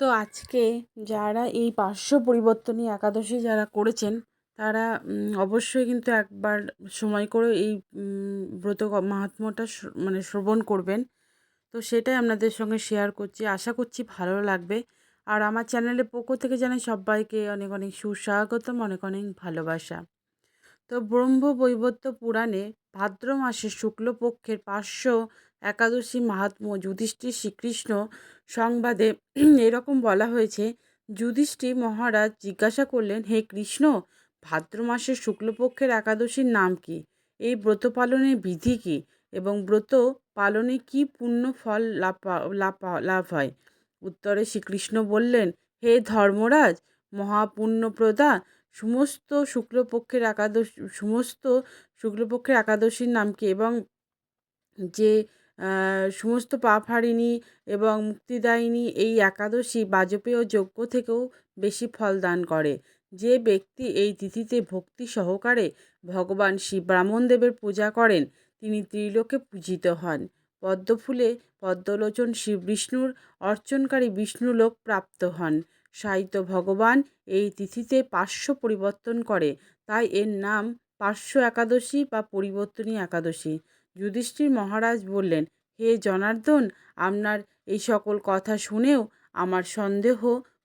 তো আজকে যারা এই পার্শ্ব পরিবর্তনী একাদশী যারা করেছেন, তারা অবশ্যই কিন্তু একবার সময় করে এই ব্রত মাহাত্ম্যটা মানে শ্রবণ করবেন। তো সেটাই আপনাদের সঙ্গে শেয়ার করছি। আশা করছি ভালো লাগবে। আর আমার চ্যানেলের পক্ষ থেকে জানাই সবাইকে অনেক অনেক সুস্বাগতম, অনেক অনেক ভালোবাসা। তো ব্রহ্ম বৈবত্য পুরাণে ভাদ্র মাসের শুক্লপক্ষের পার্শ্ব একাদশী মাহাত্ম্য যুধিষ্ঠির শ্রীকৃষ্ণ সংবাদে এরকম বলা হয়েছে, যুধিষ্ঠির মহারাজ জিজ্ঞাসা করলেন, হে কৃষ্ণ, ভাদ্র মাসের শুক্লপক্ষের একাদশীর নাম কি? এই ব্রত পালনের বিধি কী? এবং ব্রত পালনে কি পুণ্য ফল লাভ লাভ হয়? উত্তরে শ্রীকৃষ্ণ বললেন, হে ধর্মরাজ, মহাপুণ্যপ্রদা, সমস্ত শুক্লপক্ষের একাদশ, সমস্ত শুক্লপক্ষের একাদশীর নাম কি? এবং যে সমস্ত পাপ হারিণী এবং মুক্তিদায়িনী এই একাদশী বাজপেয় যজ্ঞ থেকেও বেশি ফল দান করে। যে ব্যক্তি এই তিথিতে ভক্তি সহকারে ভগবান শিব ব্রাহ্মণদেবের পূজা করেন, তিনি ত্রিলোকে পূজিত হন। পদ্মফুলে পদ্মলোচন শিব বিষ্ণুর অর্চনকারী বিষ্ণুলোক প্রাপ্ত হন। সাহিত্য ভগবান এই তিথিতে পার্শ্ব পরিবর্তন করে। তাই এর নাম পার্শ্ব একাদশী বা পরিবর্তনী একাদশী। যুধিষ্ঠির মহারাজ বললেন, হে জনার্দন, আপনার এই সকল কথা শুনেও আমার সন্দেহ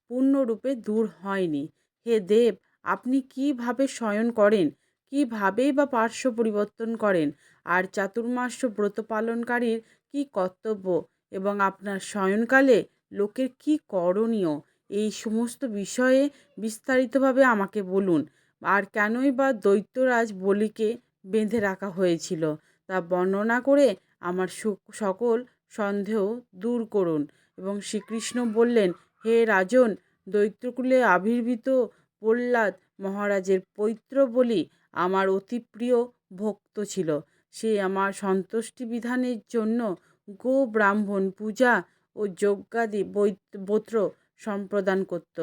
পূর্ণরূপে দূর হয়নি। হে দেব, আপনি কীভাবে শয়ন করেন? কীভাবেই বা পার্শ্ব পরিবর্তন করেন? আর চাতুর্মাস্য ব্রত পালনকারীর কী কর্তব্য? এবং আপনার শয়নকালে লোকের কী করণীয়? এই সমস্ত বিষয়ে বিস্তারিতভাবে আমাকে বলুন। আর কেনই বা দৈত্যরাজ বলিকে বেঁধে রাখা হয়েছিল? তা বর্ণনা করে আমার সকল সন্দেহ দূর করুন এবং শ্রীকৃষ্ণ বললেন, হে রাজন, দৈত্যকুলে আবির্ভূত প্রহ্লাদ মহারাজের পৈত্র বলি আমার অতি প্রিয় ভক্ত ছিল। সে আমার সন্তুষ্টি বিধানের জন্য গো ব্রাহ্মণ পূজা ও যজ্ঞাদি বৈত্র সম্প্রদান করত।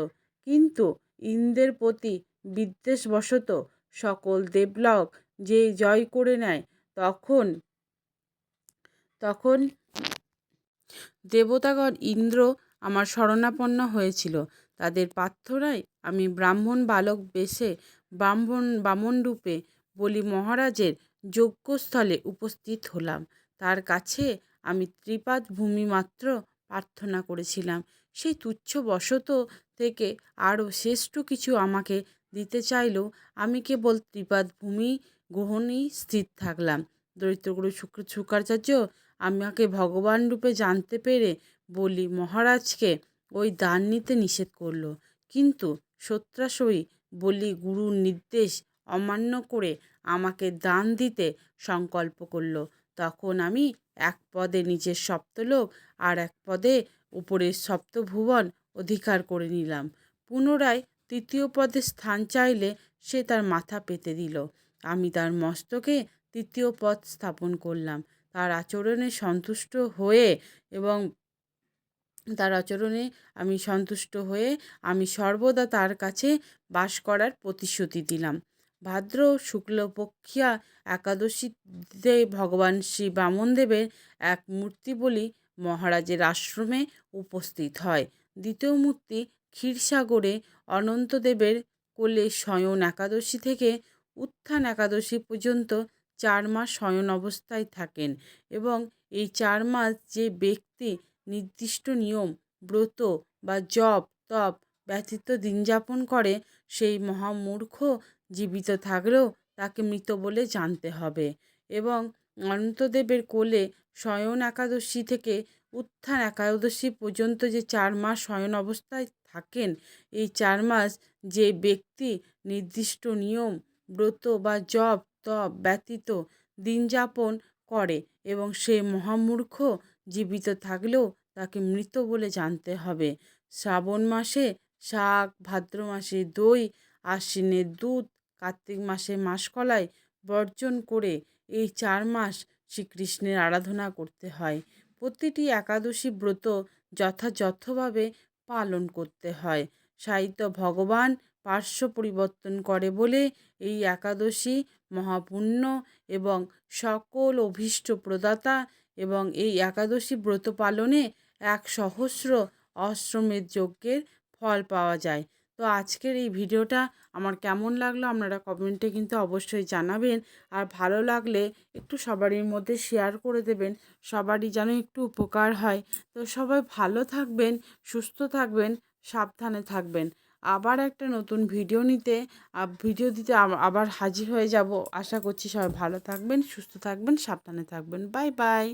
কিন্তু ইন্দ্রের প্রতি বিদ্বেষবশত সকল দেবলক যে জয় করে নেয় তখন তখন দেবতাগণ ইন্দ্র আমার শরণাপন্ন হয়েছিল। তাদের পার্থরাই আমি ব্রাহ্মণ বালক বেশে ব্রাহ্মণ বামন রূপে বলি মহারাজের যজ্ঞস্থলে উপস্থিত হলাম। তার কাছে আমি ত্রিপাদ ভূমি মাত্র প্রার্থনা করেছিলাম। সেই তুচ্ছ বশত থেকে আরও শ্রেষ্ঠ কিছু আমাকে দিতে চাইলেও আমি কেবল ত্রিপাদ ভূমি গ্রহণেই স্থির থাকলাম। দরিদ্রগুরু শুক্র শুক্রাচার্য আমাকে ভগবান রূপে জানতে পেরে বলি, মহারাজকে ওই দান নিতে নিষেধ করল। কিন্তু সত্রাসই বলি, গুরুর নির্দেশ অমান্য করে আমাকে দান দিতে সংকল্প করল। তখন আমি এক পদে নিজের সপ্তলোক আর এক পদে উপরের সপ্তভুবন অধিকার করে নিলাম। পুনরায় তৃতীয় পদে স্থান চাইলে সে তার মাথা পেতে দিল। আমি তার মস্তকে তৃতীয় পদ স্থাপন করলাম। তার আচরণে সন্তুষ্ট হয়ে এবং তার আচরণে আমি সন্তুষ্ট হয়ে আমি সর্বদা তার কাছে বাস করার প্রতিশ্রুতি দিলাম। ভাদ্র শুক্লপক্ষিয়া একাদশীতে ভগবান শ্রী বামনদেবের এক মূর্তি বলি মহারাজের আশ্রমে উপস্থিত হয়। দ্বিতীয় মূর্তি ক্ষীরসাগরে অনন্তদেবের কোলে শয়ন একাদশী থেকে উত্থান একাদশী পর্যন্ত চার মাস শয়ন অবস্থায় থাকেন এবং এই চার মাস যে ব্যক্তি নির্দিষ্ট নিয়ম, ব্রত বা জপ, তপ ব্যতীত দিন যাপন করে, সেই মহামূর্খ জীবিত থাকলেও তাকে মৃত বলে জানতে হবে এবং অনন্তদেবের কোলে শয়ন একাদশী থেকে উত্থান একাদশী পর্যন্ত যে চার মাস শয়ন অবস্থায় থাকেন, এই চার মাস যে ব্যক্তি নির্দিষ্ট নিয়ম ব্রত বা জপ তপ ব্যতীত দিন যাপন করে এবং সে মহামূর্খ জীবিত থাকলেও তাকে মৃত বলে জানতে হবে। শ্রাবণ মাসে শাক, ভাদ্র মাসে দই আশ্বিনের দুধ, কার্তিক মাসে মাসকলাই বর্জন করে এই চার মাস শ্রীকৃষ্ণের আরাধনা করতে হয়। প্রতিটি একাদশী ব্রত যথাযথভাবে পালন করতে হয়। সাহিত্য ভগবান পার্শ্ব পরিবর্তন করে বলে এই একাদশী মহাপুণ্য এবং সকল অভীষ্ট প্রদাতা এবং এই একাদশী ব্রত পালনে এক সহস্র অশ্বমেধ যজ্ঞের ফল পাওয়া যায়। তো আজকের এই ভিডিওটা আমার কেমন লাগল আপনারা কমেন্টে কিন্তু অবশ্যই জানাবেন। আর ভালো লাগলে একটু সবারই মধ্যে শেয়ার করে দেবেন, সবারই যেন একটু উপকার হয়। তো সবাই ভালো থাকবেন, সুস্থ থাকবেন, সাবধানে থাকবেন। আবার একটা নতুন ভিডিও নিতে ভিডিও দিতে আবার হাজির হয়ে যাব। আশা করছি সবাই ভালো থাকবেন, সুস্থ থাকবেন, সাবধানে থাকবেন। Bye bye.